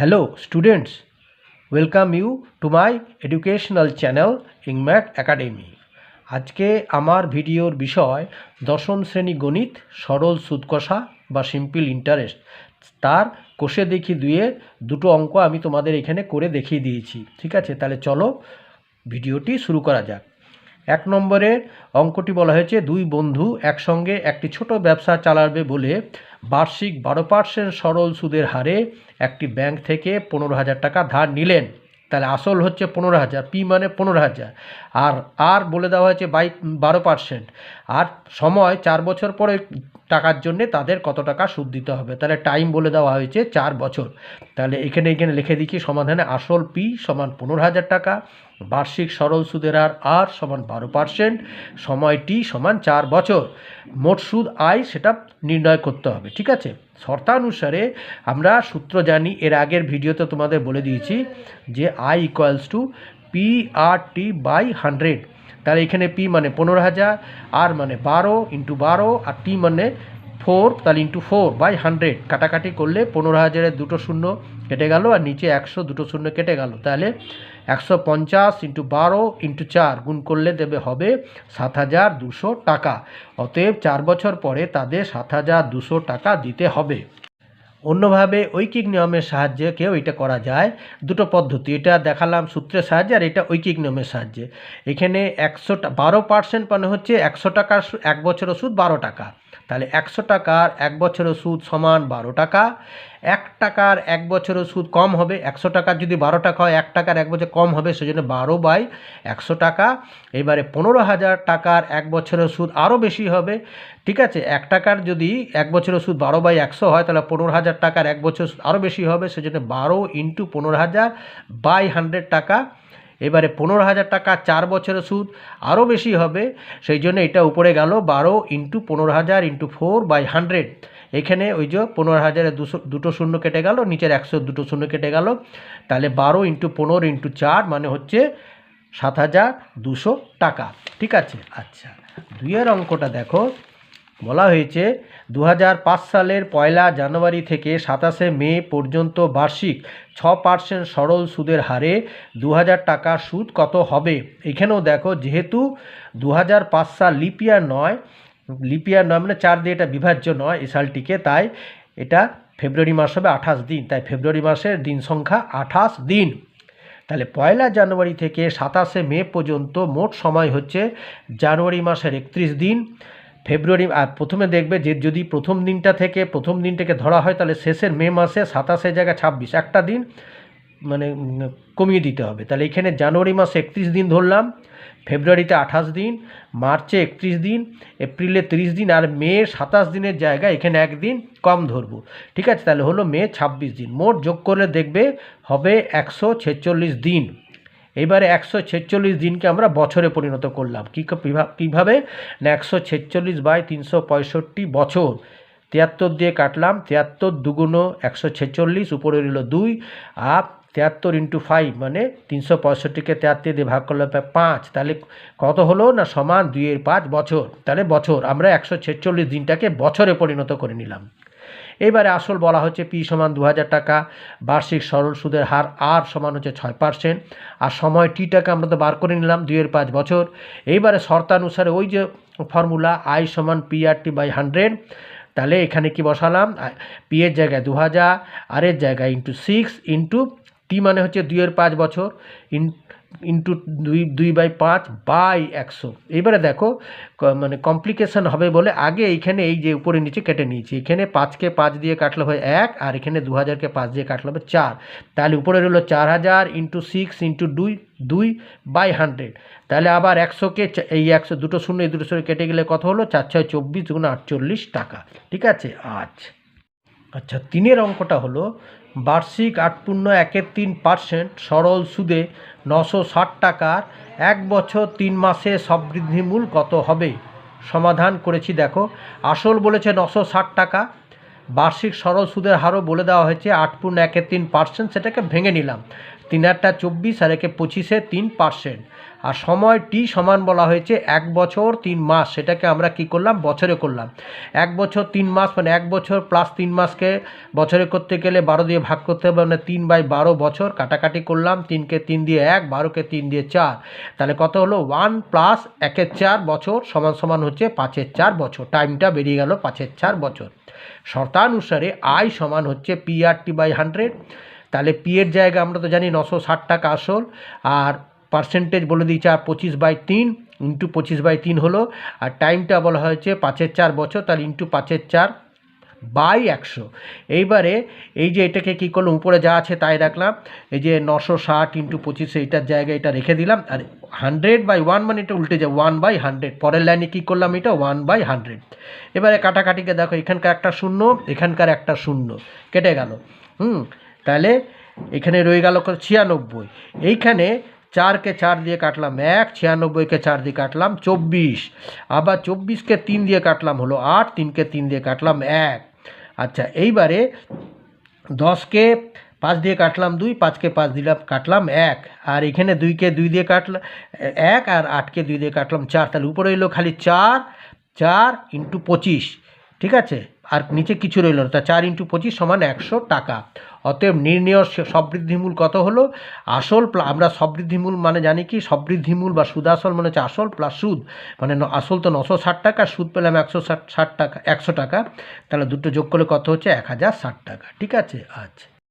Hello students, welcome you to my educational channel ইংম্যাক academy আজকে আমার ভিডিওর বিষয় দশম শ্রেণি গণিত সরল সুদ কষা বা সিম্পল ইন্টারেস্ট তার কোষে দেখি দুয়ে দুটো অঙ্ক আমি তোমাদের এখানে করে দেখিয়ে দিয়েছি। ঠিক আছে? তাহলে চলো ভিডিওটি শুরু করা যাক। এক নম্বরে অঙ্কটি বলা হয়েছে, দুই বন্ধু একসঙ্গে একটি ছোট ব্যবসা চালাবে বলে বার্ষিক বারো পার্সেন্ট সরল সুদের হারে একটি ব্যাংক থেকে পনেরো হাজার টাকা ধার নিলেন। তাহলে আসল হচ্ছে পনেরো হাজার, পি মানে পনেরো হাজার। আর আর বলে দেওয়া হয়েছে বাই বারো পার্সেন্ট। আর সময় চার বছর পরে টাকার জন্যে তাদের কত টাকা সুদ দিতে হবে? তাহলে টাইম বলে দেওয়া হয়েছে চার বছর। তাহলে এখানে এখানে লিখে দিচ্ছি, সমাধানে আসল পি সমান পনেরো হাজার টাকা, বার্ষিক সরল সুদের হার আর সমান বারো পার্সেন্ট, সময় টি সমান চার বছর। মোট সুদ আয় সেটা নির্ণয় করতে হবে, ঠিক আছে? শর্তানুসারে আমরা সূত্র জানি, এর আগের ভিডিওতে তোমাদের বলে দিয়েছি যে I equals to P R T by hundred তাহলে এখানে পি মানে পনেরো হাজার আর মানে বারো ইন্টু বারো, আর টি মানে ফোর তাহলে ইন্টু ফোর বাই হান্ড্রেড কাটাকাটি করলে পনেরো হাজারের দুটো শূন্য কেটে গেল, আর নিচে একশো দুটো শূন্য কেটে গেল। তাহলে একশো পঞ্চাশ ইন্টু বারো ইন্টু চার গুণ করলে দেবে হবে সাত হাজার দুশো টাকা। অতএব চার বছর পরে তাদের সাত হাজার দুশো টাকা দিতে হবে। অন্যভাবে ঐকিক নিয়মের সাহায্যে কেউ এটা করা যায়। দুটো পদ্ধতি, এটা দেখালাম সূত্রের সাহায্যে আর এটা ঐকিক নিয়মের সাহায্যে। এখানে একশো বারো পার্সেন্ট মানে হচ্ছে একশো টাকার এক বছরের সুদ বারো টাকা। তাহলে একশো টাকার এক বছরের সুদ সমান বারো টাকা। এক টাকার এক বছরের সুদ কম হবে, একশো টাকার যদি বারো টাকা হয়, এক টাকার এক বছর কম হবে, সেজন্য বারো বাই একশো টাকা। এবারে পনেরো হাজার টাকার এক বছরের সুদ আরও বেশি হবে, ঠিক আছে? এক টাকার যদি এক বছরের সুদ বারো বাই একশো হয়, তাহলে পনেরো হাজার টাকার এক বছর সুদ আরও বেশি হবে, সেজন্য বারো ইন্টু পনেরো হাজার বাই হান্ড্রেড টাকা। এবারে পনেরো হাজার টাকা চার বছরের সুদ, আরও বেশি হবে। সেই জন্য এটা উপরে গেল বারো ইন্টু পনেরো হাজার ইন্টু ফোর বাই হান্ড্রেড। এখানে ওই যে পনেরো হাজারে দুশো, দুটো শূন্য কেটে গেল, নিচের একশো দুটো শূন্য কেটে গেল। তাহলে বারো ইন্টু পনেরো ইন্টু চার মানে হচ্ছে সাত হাজার দুশো টাকা। ঠিক আছে? আচ্ছা দুইয়ের অঙ্কটা দেখো। বলা হয়েছে দু হাজার পাঁচ সালের পয়লা জানুয়ারি থেকে সাতাশে মে পর্যন্ত বার্ষিক ছ পার্সেন্ট সরল সুদের হারে দু টাকার সুদ কত হবে? এখানেও দেখো, যেহেতু দু হাজার পাঁচ সাল লিপিয়ার নয় লিপিয়ার নয় মানে চার দিয়ে এটা বিভাজ্য নয় এ সালটিকে, তাই এটা ফেব্রুয়ারি মাস হবে আঠাশ দিন, তাই ফেব্রুয়ারি মাসের দিন সংখ্যা আঠাশ দিন। তাহলে পয়লা জানুয়ারি থেকে সাতাশে মে পর্যন্ত মোট সময় হচ্ছে জানুয়ারি মাসের একত্রিশ দিন। ফেব্রুয়ারি, আর প্রথমে দেখবে যে যদি প্রথম দিনটা থেকে, প্রথম দিনটাকে ধরা হয়, তাহলে শেষের মে মাসে সাতাশের জায়গায় ছাব্বিশ। একটা দিন মানে কমিয়ে দিতে হবে। তাহলে এখানে জানুয়ারি মাসে একত্রিশ দিন ধরলাম, ফেব্রুয়ারিতে আঠাশ দিন, মার্চে একত্রিশ দিন, এপ্রিলে তিরিশ দিন, আর মে সাতাশ দিনের জায়গায় এখানে একদিন কম ধরবো। ঠিক আছে? তাহলে হলো মে ছাব্বিশ দিন। মোট যোগ করলে দেখবে হবে একশো ছেচল্লিশ দিন। এবারে একশো ছেচল্লিশ দিনকে আমরা বছরে পরিণত করলাম। কী কীভাবে? না, একশো ছেচল্লিশ বাই তিনশো পঁয়ষট্টি বছর। তিয়াত্তর দিয়ে কাটলাম, তিয়াত্তর দুগুণো একশো ছেচল্লিশ, উপরে রইল দুই, আর তিয়াত্তর ইন্টু ফাইভ মানে তিনশো পঁয়ষট্টিকে তিয়াত্তর দিয়ে ভাগ করলে পাঁচ। তাহলে কত হলো? না, সমান দুইয়ের পাঁচ বছর। তাহলে বছর। আমরা একশো ছেচল্লিশ দিনটাকে বছরে পরিণত করে নিলাম। এবারে আসল বলা হচ্ছে পি সমান দু হাজার টাকা, বার্ষিক সরল সুদের হার আর সমান হচ্ছে ছয় পার্সেন্ট আর সময় টিটাকে আমরা তো বার করে নিলাম, দুইয়ের পাঁচ বছর। এইবারে শর্তানুসারে ওই যে ফর্মুলা আই সমান P R T by hundred তাহলে এখানে কি বসালাম? পি এর জায়গায় দু হাজার, আর এর জায়গায় ইন্টু সিক্স ইন্টু টি মানে হচ্ছে দুইয়ের পাঁচ বছর ইন ইন্টু দুই দুই বাই পাঁচ বাই একশো। এবারে দেখো মানে কমপ্লিকেশন হবে বলে আগে এইখানে এই যে উপরে নিচে কেটে নিয়েছি। এখানে পাঁচকে পাঁচ দিয়ে কাটলে হয় এক, আর এখানে দু হাজারকে পাঁচ দিয়ে কাটলে হবে চার। তাহলে উপরে রইল চার হাজার ইন্টু সিক্স ইন্টু দুই দুই বাই হান্ড্রেড তাহলে আবার একশোকে এই একশো, দুটো শূন্য, এই দুটো শূন্য কেটে গেলে কত হলো? চার ছয় চব্বিশ গুণ আটচল্লিশ টাকা। ঠিক আছে? আচ্ছা আচ্ছা তিনের অঙ্কটা হলো, বার্ষিক আট পূর্ণ একের তিন পার্সেন্ট, সরল সুদে নশো ষাট টাকার, এক বছর তিন মাসে সব মূল কত হবে? সমাধান করেছি, দেখো, আসল বলেছে নশো ষাট টাকা, বার্ষিক সরল সুদের হারও বলে দেওয়া হয়েছে, আট পূর্ণ একের তিন পার্সেন্ট, সেটাকে ভেঙে নিলাম। তিন আটটা চব্বিশ আর একে পঁচিশে তিন পার্সেন্ট। আর সময় টি সমান বলা হয়েছে এক বছর তিন মাস। সেটাকে আমরা কি করলাম? বছরে করলাম। এক বছর তিন মাস মানে এক বছর প্লাস তিন মাসকে বছরে করতে গেলে বারো দিয়ে ভাগ করতে হবে মানে তিন বাই বারো বছর। কাটাকাটি করলাম, তিনকে তিন দিয়ে এক, বারোকে তিন দিয়ে চার। তাহলে কত হলো? ওয়ান প্লাস একের চার বছর সমান সমান হচ্ছে পাঁচের চার বছর। টাইমটা বেরিয়ে গেল পাঁচের চার বছর। শর্তানুসারে আয় সমান হচ্ছে P R T by hundred তাহলে পি এর জায়গায় আমরা তো জানি নশো ষাট টাকা আসল, আর পার্সেন্টেজ বলে দিয়েছে আর পঁচিশ বাই তিন ইন্টু পঁচিশ বাই তিন হলো, আর টাইমটা বলা হয়েছে পাঁচের চার বছর, তাহলে ইন্টু পাঁচের চার বাই একশো। এইবারে এই যে এটাকে কী করলাম, উপরে যা আছে তাই রাখলাম, এই যে নশো ষাট ইন্টু পঁচিশে এটার জায়গায় এটা রেখে দিলাম, আর হান্ড্রেড বাই ওয়ান মানে এটা উল্টে যায় ওয়ান বাই হান্ড্রেড পরের লাইনে কী করলাম এটা ওয়ান বাই হান্ড্রেড এবারে কাটাকাটিকে দেখো, এখানকার একটা শূন্য, এখানকার একটা শূন্য, কেটে গেল। হুম তাহলে এখানে রয়ে গেল ছিয়ানব্বই। এইখানে চারকে চার দিয়ে কাটলাম এক, ছিয়ানব্বইকে চার দিয়ে কাটলাম চব্বিশ। আবার চব্বিশকে তিন দিয়ে কাটলাম হলো আট, তিনকে তিন দিয়ে কাটলাম এক। আচ্ছা এইবারে দশকে পাঁচ দিয়ে কাটলাম দুই, পাঁচকে পাঁচ দিলাম, কাটলাম এক। আর এখানে দুইকে দুই দিয়ে কাটলাম এক আর আটকে দুই দিয়ে কাটলাম চার। তাহলে উপরে এলো খালি চার চার ইন্টু পঁচিশ। ঠিক আছে? আর নিচে কিছু রইল না। তা চার ইন্টু পঁচিশ সমান একশো টাকা। অতএব নির্ণয় সবৃদ্ধিমূল কত হলো? আসল আমরা সবৃদ্ধিমূল মানে জানি কি? সবৃদ্ধিমূল বা সুদ আসল মানে হচ্ছে আসল প্লাস সুদ। মানে আসল তো নশো ষাট টাকা, সুদ পেলাম একশো ষাট ষাট টাকা, একশো টাকা। তাহলে দুটো যোগ করলে কত হচ্ছে? এক হাজার ষাট টাকা। ঠিক আছে? আচ্ছা।